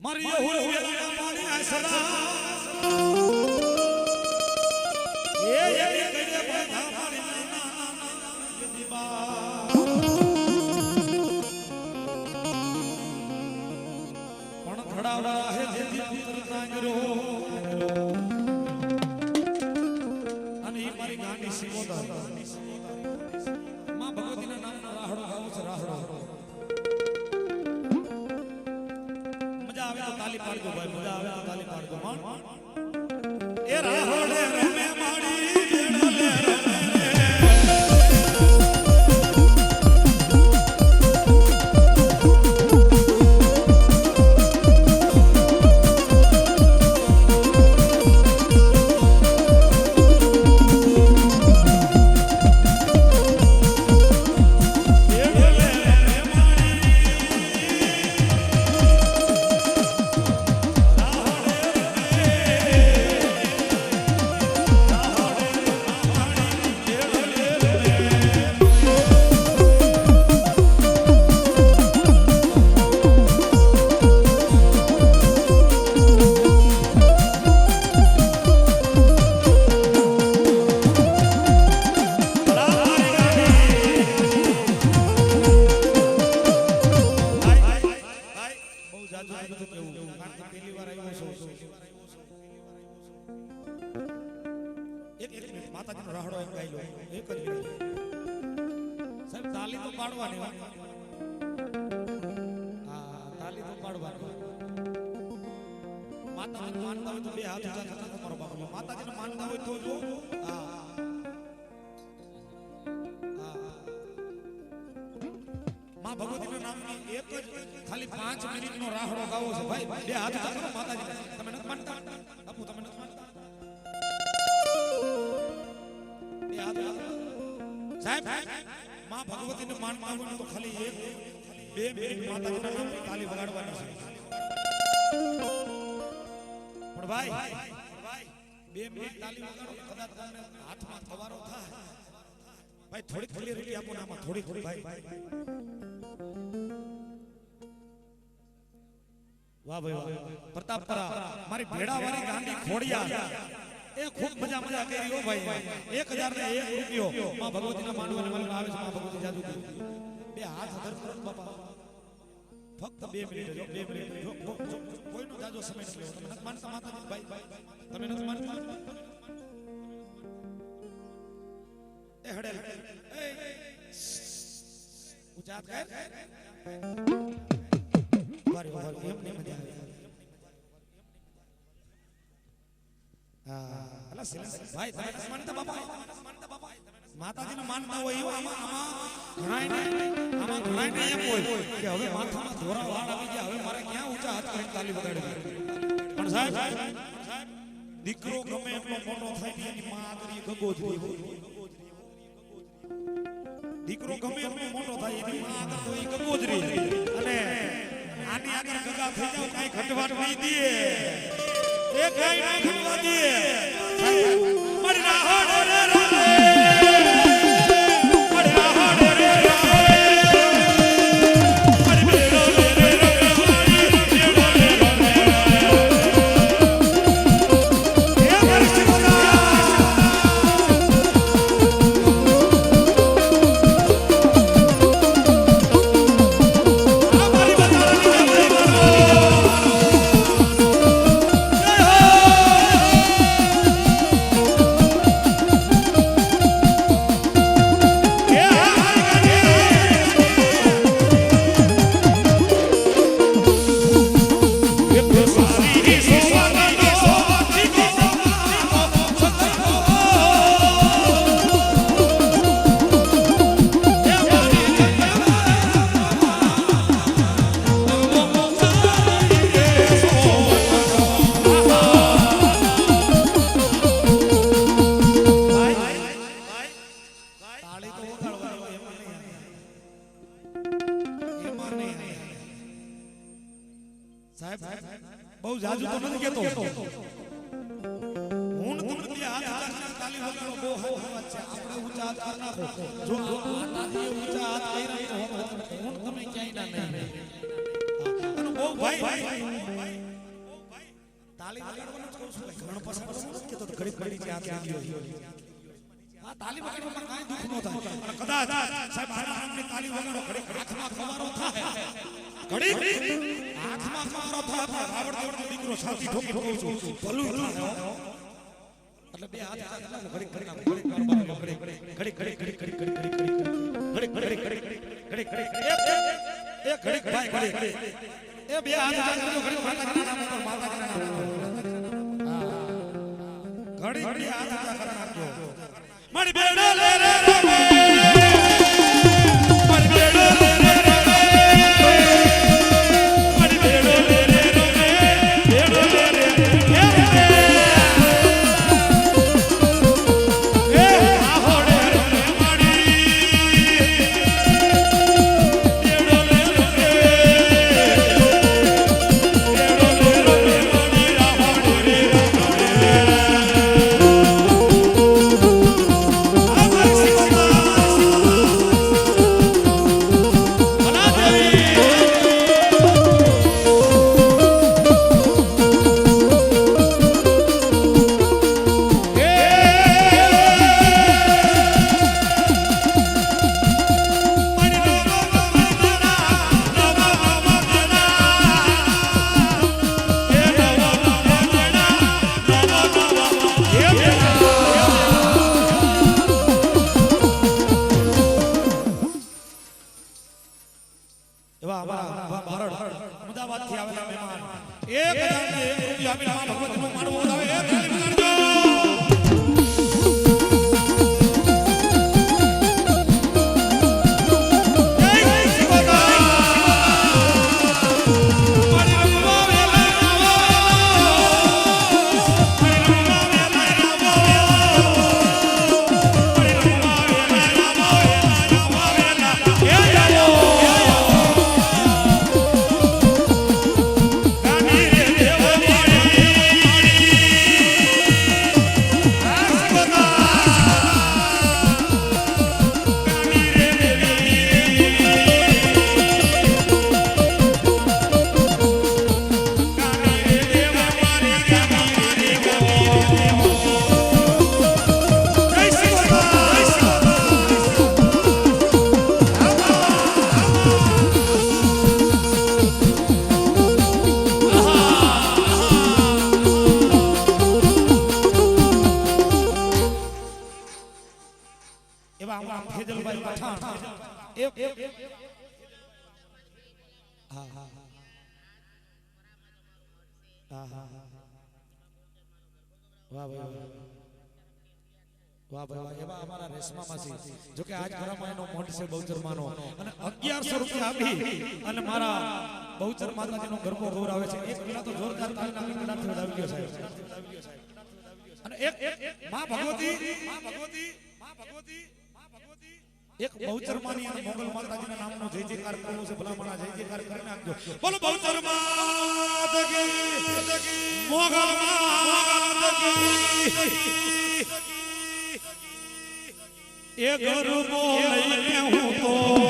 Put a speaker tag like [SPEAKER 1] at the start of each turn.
[SPEAKER 1] મારી યહુલ વેદના પાણી એ એની કઈને બાધા મારી પણ ખડાવડા હે જેથી પુત્ર નાગરો તાલી તો પાડવાની હા તાલી તો પાડવાની માતાજીને માનતા હોય તો બે હાથ ઊંચા થતા તમારો બાપુ માતાજીને માનતા હોય તો જો. હા. માં ભગવતીના નામની એક જ ખાલી પાંચ મિનિટનો રાહડો ગાવો છે. ભાઈ, બે હાથ ઊંચા કરો માતાજી તમે નથી માનતા? બાપુ, તમે નથી માનતા? બે હાથ સાહેબ માં ભગવતીને માનતા હોય ને તો ખાલી એક, બે મિનિટ માતાજીના તાલી વગાડવાની છે. પણ ભાઈ, બે મિનિટ તાલી વગાડો કદાચ તમને હાથમાં થવારો થાય. ભાઈ થોડી થોડી રીતિ આપો ને આમાં થોડી થોડી ભાઈ. વાહ ભાઈ, વાહ. પ્રતાપપરા મારી ભેડાવાળી ગાંડી ખોડિયા એ ખૂબ મજા મજા કરી ઓ ભાઈ. એક હજાર ને એક રૂપિયો માં ભગવતીના માંડવાને મને આવે છે, માં ભગવતી જાદુ બે હાથ ધર કરો બાપા. ફક્ત બે મિનિટ જો બે મિનિટ જો કોઈનો જાજો સમય નથી તમે નથી માનતા માતા ભાઈ તમે નથી માનતા? એ હડેલ એ ઊંચા કર. વારે વારે એમ નહીં મજા આવે. હા. ભાઈ, તમે નથી માનતા બાપા માતાજીને માનતા હોય એવું આમાં આમાં ઘણાય આમાં ઘણાય એમ હોય કે હવે માથામાં ધોરા વાળ આવી ગયા, હવે મારે ક્યાં ઊંચા હાથ કરીને તાલી વગાડવી પણ સાહેબ, દીકરો ગમે એટલો મોટો થાય એની માં આગળ ગગોજરી હોય. દીકરો ગમે એટલો મોટો થાય એની માં આગળ તો ગગોજરી. અને આની આગળ ગગા થઈ જાવ, કાઈ ઘટવાટ નહીં દે. એ કાઈ ના દે મરના હોડો રે સાહેબ બહુ જાજુ તો નથી કેતો હું ને તમે બે હાથ ઊંચા તાલી વગાડો બહુ હો હો છે. આપણે ઊંચા હાથ કરી નાખો. જો આનાથી ઊંચા હાથ કરી રહ્યો હો હું તમે ક્યાંય ના નહીં અને બહુ ભાઈ તાલી વગાડવાનું કહું છું ઘણો પસંદ નથી કહેતો તો ઘડીક ઘડીક યાદ આવી. આ તાલી વગાડવામાં કાંઈ દુઃખ ન થાય. કદાચ સાહેબ તાલી વગાડો ઘડીક હાથમાં ખવારો થાય. ઘડીક હાથમાં મારો થાય પણ આવડ આવડતો દીકરો છાતી ઠોકી કહું છું ભલું એટલે બે હાથ હાથ ઘડી ઘડી ઘડી ઘડી ઘડી ઘડી ઘડી ઘડી ઘડી ઘડી ઘડી ઘડી ઘડી ઘડી એ ઘડીક ભાઈ ઘડી એ બે હાથ હાથ ઘડી માતા નામ માતા નામ ઘડી ઘડીક હાથ હાથ કરી મારી બેડો લે રે ભરડ અમદાવાદથી આવેલા મહેમાન. એક હજાર ભગવતનું માનવું આવે પઠાણ એ એ હા હા હા હા હા વાહ વાહ વાહ ભાઈ વાહ અને 1100 રૂપિયા આપી અને મારા બહુચર ગૌરાવે છે એક ગયો સાહેબ અને મા ભગવતી માં ભગવતી એક બહુચરમાની અને મોગલ માતાજીના નામનો જય જયકાર કરવો છે ભલામણા જય જયકાર કરીને આપજો બોલો બહુચરમા દગી મોગલ માત એ ગરબો બોલે હું તો